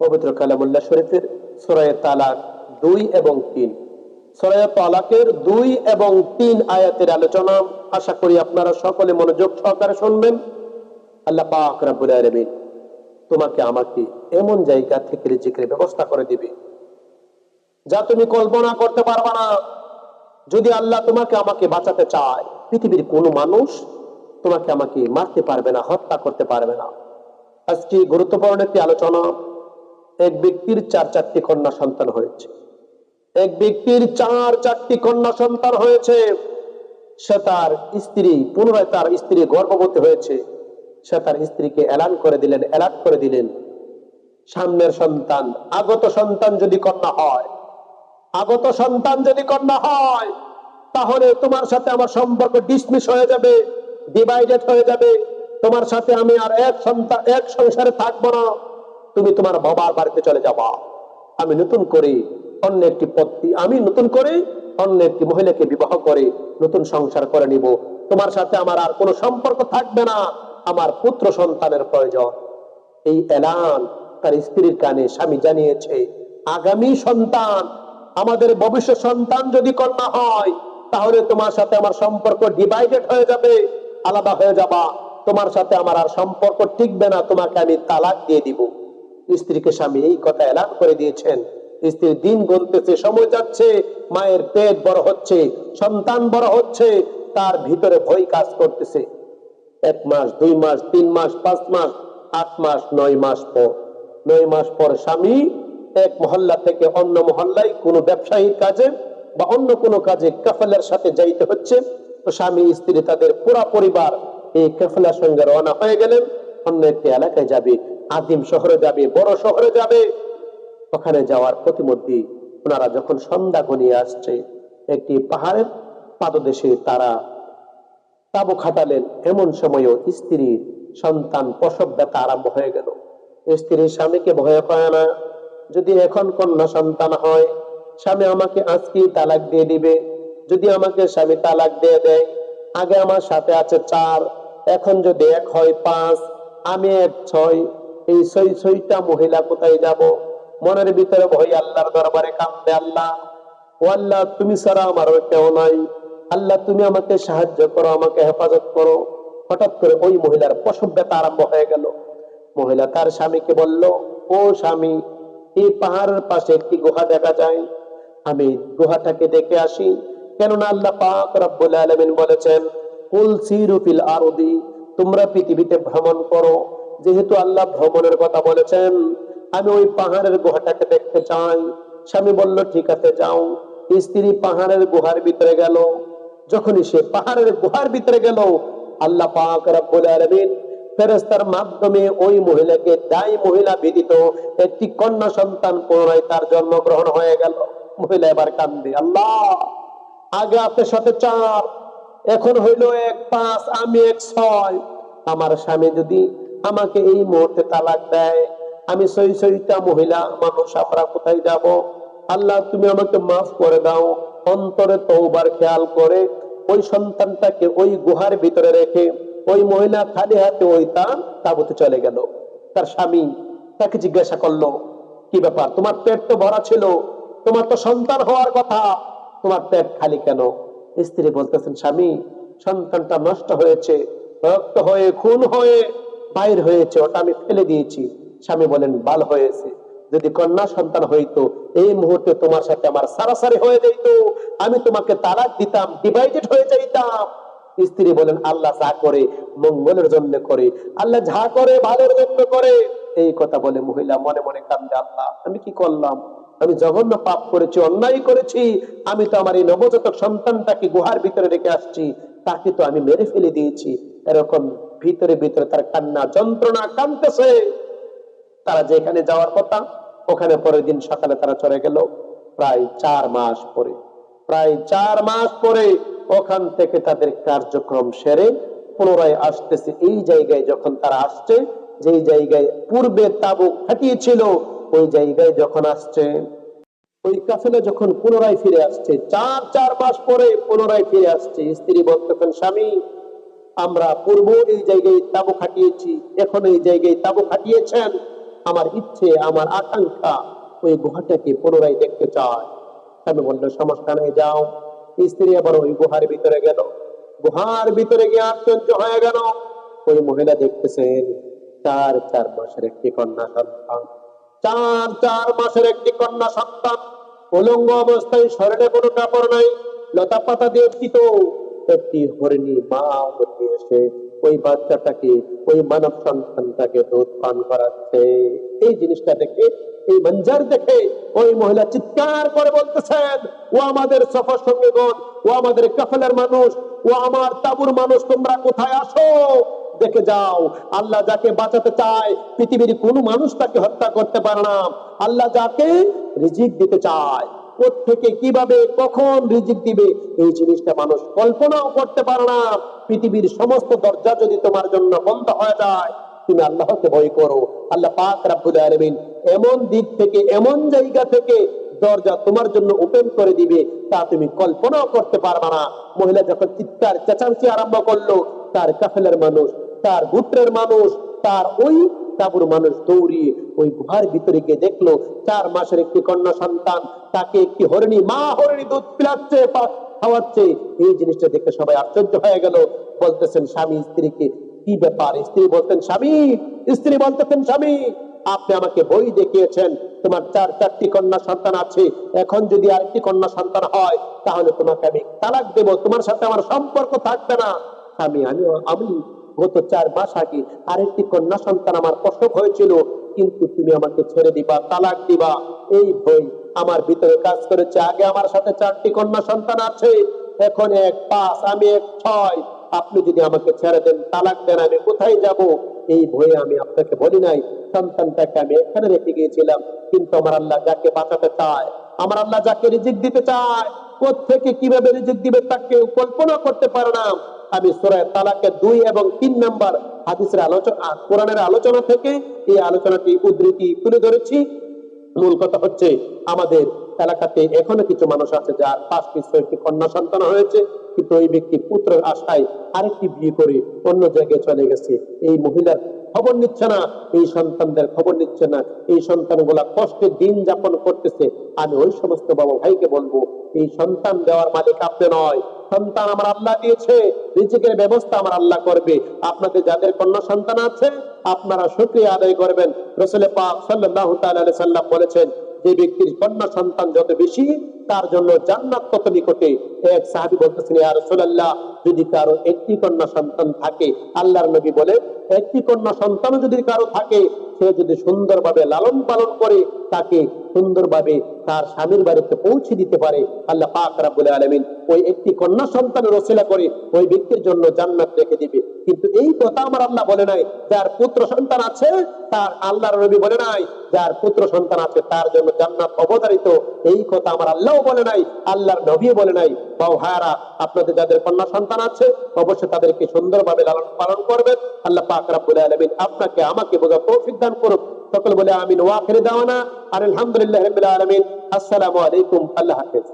পবিত্র কালামুল্লাহ শরীফের সুরায় তালাক দুই এবং তিন। সুরায় তালাকের দুই এবং তিন আয়াতের আলোচনা আশা করি আপনারা সকলে মনোযোগ সহকারে শুনবেন। আল্লাহ পাক রাব্বুল তোমাকে আমাকে এমন জায়গা থেকে রিজিকের ব্যবস্থা করে দিবে যা তুমি কল্পনা করতে পারবা না। যদি আল্লাহ তোমাকে আমাকে বাঁচাতে চায়, পৃথিবীর কোনো মানুষ তোমাকে আমাকে মারতে পারবে না, হত্যা করতে পারবে না। আজকে গুরুত্বপূর্ণ একটি আলোচনা এক ব্যক্তির চার চারটি কন্যা সন্তান হয়েছে। এক ব্যক্তির চার চারটি কন্যা সন্তান হয়েছে। সে তার স্ত্রী, পুনরায় তার স্ত্রী গর্ভবতী হয়েছে। সে তার স্ত্রীকে এলান করে দিলেন অ্যালার্ট করে দিলেন। সামনের সন্তান, আগত সন্তান যদি কন্যা হয়, আগত সন্তান যদি কন্যা হয়, তাহলে তোমার সাথে আমার সম্পর্ক ডিসমিস হয়ে যাবে ডিভাইডেড হয়ে যাবে। তোমার সাথে আমি আর এক সন্তান, এক সংসারে থাকব না। তুমি তোমার বাবার বাড়িতে চলে যাবা। আমি নতুন করে অন্য একটি পদ্ধতি আমি নতুন করে অন্য একটি মহিলাকে বিবাহ করে নতুন সংসার করে নিব। তোমার সাথে আমার আর কোনো সম্পর্ক থাকবে না। আমার পুত্র সন্তানের প্রয়োজন। এই এলান তার স্ত্রীর কানে স্বামী জানিয়েছে, আগামী সন্তান, আমাদের ভবিষ্যৎ সন্তান যদি কন্যা হয়, তাহলে তোমার সাথে আমার সম্পর্ক ডিভাইডেড হয়ে যাবে, আলাদা হয়ে যাবা। তোমার সাথে আমার আর সম্পর্ক টিকবে না। তোমাকে আমি তালাক দিয়ে দিব। স্ত্রীকে স্বামী এই কথা এলান করে দিয়েছেন। স্ত্রীর দিন গুনতেছে সময় যাচ্ছে, মায়ের পেট বড় হচ্ছে, সন্তান বড় হচ্ছে, তার ভিতরে ভয় কাজ করতেছে। এক মাস, দুই মাস, তিন মাস, পাঁচ মাস, আট মাস, নয় মাস পর। নয় মাস পর স্বামী এক মহল্লা থেকে অন্য মহল্লায় কোনো ব্যবসায়ীর কাজে বা অন্য কোনো কাজে কাফেলার সাথে যাইতে হচ্ছে। তো স্বামী, স্ত্রী তাদের পুরা পরিবার এই কাফেলার সঙ্গে রওনা হয়ে গেলেন। অন্য একটি এলাকায় যাবে। আদিম শহরে যাবে, বড় শহরে যাবে। ওখানে যাওয়ার প্রতিমধ্যে ওনারা যখন সন্ধ্যা ঘনিয়ে আসছে, একটি পাহাড়ের পাদদেশে তারা তাবু খাটালেন। এমন সময়ও স্ত্রীর সন্তান, প্রসব ব্যথা আরম্ভ হয়ে গেল। স্ত্রী স্বামীকে ভয় পায় না। যদি এখন কন্যা সন্তান হয়, স্বামী আমাকে আজকে তালাক দিয়ে দিবে। যদি আমাকে স্বামী তালাক দিয়ে দেয়, আগে আমার সাথে আছে চার, এখন যদি এক হয় পাঁচ, আমি এক ছয় এই ছয় ছয়টা মহিলা কোথায় যাব? মনের ভিতরে ভয়, আল্লাহর দরবারে কান্দে আল্লাহ। ও আল্লাহ, তুমি ছাড়া আমার কেউ নাই। আল্লাহ, তুমি আমাকে সাহায্য করো, আমাকে হেফাজত করো। হঠাৎ করে ওই মহিলার প্রসব ব্যথা আরম্ভ হয়ে গেল। মহিলা তার স্বামীকে বলল, ও স্বামী, এই পাহাড়ের পাশে একটি গুহা দেখা যায়? আমি গুহাটাকে দেখে আসি, কেননা আল্লাহ পাক রব্বুল আলামিন বলেছেন, কুল সিরু ফিল আরদি, তোমরা পৃথিবীতে ভ্রমণ করো যেহেতু আল্লাহ ভ্রমণের কথা বলেছেন, আমি ওই পাহাড়ের গুহাটাকে দেখতে চাই। স্বামী বলল, ঠিক আছে, যাও। স্ত্রী পাহাড়ের গুহার ভিতরে গেল। যখনই সে পাহাড়ের গুহার ভিতরে গেল, আল্লাহ ফেরেস্তার মাধ্যমে ওই মহিলাকে, দায়ী মহিলা বিদিত একটি কন্যা সন্তান পুনরায় তার জন্মগ্রহণ হয়ে গেল। মহিলা এবার কান্দে আল্লাহ, আগে আপনার সাথে চার এখন হইল এক পাঁচ, আমি এক ছয়। আমার স্বামী যদি আমাকে এই মুহূর্তে তালাক দেয়। আমি সই সইটা মহিলা, মানুষ, আমরা কোথায় যাব? আল্লাহ, তুমি আমাকে মাফ করে দাও। অন্তরে তৌবার খেয়াল করে ওই সন্তানটাকে ওই গুহার ভিতরে রেখে ওই মহিলা খালি হাতে ওই তা তাবুতে চলে গেল। তার স্বামী তাকে জিজ্ঞাসা করল, কি ব্যাপার? তোমার পেট তো ভরা ছিল। তোমার তো সন্তান হওয়ার কথা। তোমার পেট খালি কেন? স্ত্রী বলতেছেন, স্বামী, সন্তানটা নষ্ট হয়েছে। রক্ত হয়ে, খুন হয়ে বাইর হয়েছে, ওটা আমি ফেলে দিয়েছি। স্বামী বলেন, বাল হয়েছে। যদি কন্যা সন্তান হইতো, এই মুহূর্তে তোমার সাথে আমার সারাসারি হয়ে যাইতো। আমি তোমাকে তালাক দিতাম ডিভাইডেড হয়ে যাইতাম। স্ত্রী বলেন, আল্লাহ যা করে, মঙ্গলের জন্য করে। আল্লাহ যা করে, ভালোর জন্য করে। এই কথা বলে মহিলা মনে মনে কান্দে, আল্লাহ, আমি কি করলাম? আমি জঘন্য পাপ করেছি, অন্যায় করেছি। আমি তো আমার এই নবজাতক সন্তানটাকে গুহার ভিতরে রেখে আসছি। তাকে তো আমি মেরে ফেলে দিয়েছি। এরকম ভিতরে ভিতরে তার কান্না যন্ত্রণা কানতেছে তারা যেখানে যাওয়ার কথা, ওখানে পরের দিন সকালে তারা চলে গেল প্রায় চার মাস পরে। প্রায় চার মাস পরে ওখান থেকে তাদের কার্যক্রম সেরে পুনরায় আসতেছে এই জায়গায় যখন তারা আসছে, যেই জায়গায় পূর্বে তাবু খাটিয়েছিল ওই জায়গায় যখন আসছে, ওই কাফেলা যখন পুনরায় ফিরে আসছে, চার চার মাস পরে পুনরায় ফিরে আসছে, স্ত্রী বলতেছেন, স্বামী আমরা পূর্ব এই জায়গায় তাবু খাটিয়েছি, এখন এই জায়গায় তাবু খাটিয়েছেন। আমার ইচ্ছে, আমার আকাঙ্ক্ষা ওই গুহাটাকে পুনরায় দেখতে চায় আমি বলল সমস্যা নেই যাও। স্ত্রী আবার ওই গুহার ভিতরে গেল। গুহার ভিতরে গিয়ে আশ্চর্য হয়ে গেল। ওই মহিলা দেখতেছেন, চার চার মাসের একটি কন্যা সন্তান। চার চার মাসের একটি কন্যা সন্তান। উলঙ্গ অবস্থায় শরীরে কোনো কাপড় নাই লতা পাতা দিয়ে একটি হরিণী, মা হতে এসে ওই বাচ্চাটাকে, ওই মানব সন্তানটাকে দুধ পান করাচ্ছে। এই জিনিসটা দেখে, এই মঞ্জার দেখে ওই মহিলা চিৎকার করে বলতেছেন, ও আমাদের সফর সঙ্গীগণ, ও আমাদের কাফেলার মানুষ, ও আমার তাবুর মানুষ, তোমরা কোথায় আসো? দেখে যাও, আল্লাহ যাকে বাঁচাতে চায়, পৃথিবীর কোনো মানুষ তাকে হত্যা করতে পারে না। আল্লাহ যাকে রিজিক দিতে চায়। থেকে কীভাবে, কখন রিজিক দিবে, এই জিনিসটা মানুষ কল্পনাও করতে পারে না। পৃথিবীর সমস্ত দরজা যদি তোমার জন্য বন্ধ হয়ে যায়, তুমি আল্লাহকে ভয় করো। আল্লাহ পাক রাব্বুল আলামিন এমন দিক থেকে, এমন জায়গা থেকে দরজা তোমার জন্য ওপেন করে দিবে, তা তুমি কল্পনাও করতে পারবে না। মহিলা যখন চিৎকার, চেঁচামেচি আরম্ভ করল, তার কাফেলের মানুষ, তার গুত্রের মানুষ তার ওই তাবুর মানুষ দৌড়িয়ে ওই গুহার ভিতরে গিয়ে দেখল, চার মাসের একটি কন্যা সন্তান তাকে একটি হরিণী, মা হরিণী দুধ পিলাচ্ছে খাওয়াচ্ছে। এই জিনিসটা দেখে সবাই আশ্চর্য হয়ে গেল। বলতেছেন, স্বামী, স্ত্রীকে কি ব্যাপার? স্ত্রী বলতেন, স্বামী, স্ত্রী বলতেছেন, স্বামী, আপনি আমাকে বই দেখিয়েছেন, তোমার চার, চারটি কন্যা সন্তান আছে। এখন যদি আরেকটি কন্যা সন্তান হয়, তাহলে তোমাকে আমি তালাক দেব। তোমার সাথে আমার সম্পর্ক থাকবে না। স্বামী আমি আমি গত চার মাস আগে আরেকটি কন্যা সন্তান আমার প্রসব হয়েছিল, কিন্তু তুমি আমাকে ছেড়ে দিবা, তালাক দিবা। এই ভয় আমার ভিতরে কাজ করেছে। আগে আমার সাথে চারটি কন্যা সন্তান আছে, এখন এক, পাঁচ, আমি এক, ছয়। আপনি যদি আমাকে ছেড়ে দেন, তালাক দেন, আমি কোথায় যাব? এই ভয়ে আমি আপনাকে বলি নাই, সন্তানটাকে আমি এখানে রেখে গিয়েছিলাম। কিন্তু আমার আল্লাহ যাকে বাঁচাতে চায়, আমার আল্লাহ যাকে রিজিক দিতে চায় থেকে কীভাবে রিজিক দিবে তাকে কল্পনা করতে পারে না। আমি সুরায় তালাকে দুই এবং তিন নাম্বার হাদিসের আলোচনা কোরআনের আলোচনা থেকে এই আলোচনাটি উদ্ধৃতি তুলে ধরেছি। মূল কথা হচ্ছে, আমাদের এলাকাতে এখনও কিছু মানুষ আছে যার পাঁচটি ছয়টি কন্যা সন্তান হয়েছে, কিন্তু ওই ব্যক্তি পুত্রের আশায় আরেকটি বিয়ে করে অন্য জায়গায় চলে গেছে। এই মহিলার খবর নিচ্ছে না, এই সন্তানদের খবর নিচ্ছে না। এই সন্তানগুলা কষ্টে দিন যাপন করতেছে। আমি ওই সমস্ত বাবা ভাইকে বলব, এই সন্তান দেওয়ার মালিক আপনি নয়। সন্তান আমার আল্লাহ দিয়েছে, রিজিকের ব্যবস্থা আমার আল্লাহ করবে। আপনাদের যাদের কন্যা সন্তান আছে, আপনারা শুকরিয়া আদায় করবেন। রসুলের পাক আলাইহি সাল্লাম বলেছেন যে ব্যক্তির কন্যা সন্তান যত বেশি, তার জন্য জান্নাত তত নিকটে। এক সাহাবি বলতেছেন আর রাসূলুল্লাহ, যদি কারও একটি কন্যা সন্তান থাকে, আল্লাহর নবী বলে, একটি কন্যা সন্তান যদি কারও থাকে, সে যদি সুন্দরভাবে লালন পালন করে, তাকে সুন্দরভাবে তার স্বামীর বাড়িতে পৌঁছে দিতে পারে আল্লাহ পাক রাব্বুল আলামিন। ওই একটি কন্যা সন্তানের রসিলা করে ওই ব্যক্তির জন্য জান্নাত রেখে দিবে। কিন্তু এই কথা আমার আল্লাহ বলে নাই, যার পুত্র সন্তান আছে, তার আল্লাহর নবী বলে নাই, যার পুত্র সন্তান আছে, তার জন্য জান্নাত অবতারিত এই কথা আমার আল্লাহও বলে নাই, আল্লাহর নবী বলে নাই। বাউ হায়ারা আপনাদের যাদের কন্যা সন্তান আছে, অবশ্যই তাদেরকে সুন্দরভাবে লালন পালন করবেন। আল্লাহ পাক রাব্বুল আলামিন আপনাকে, আমাকে বোঝা তৌফিক দান করুন সকল বলে আমিন ওয়াখির দাওয়ানা আর আলহামদুলিল্লাহ রাব্বিল আলামিন আসসালামু আলাইকুম আল্লাহ হাফেজ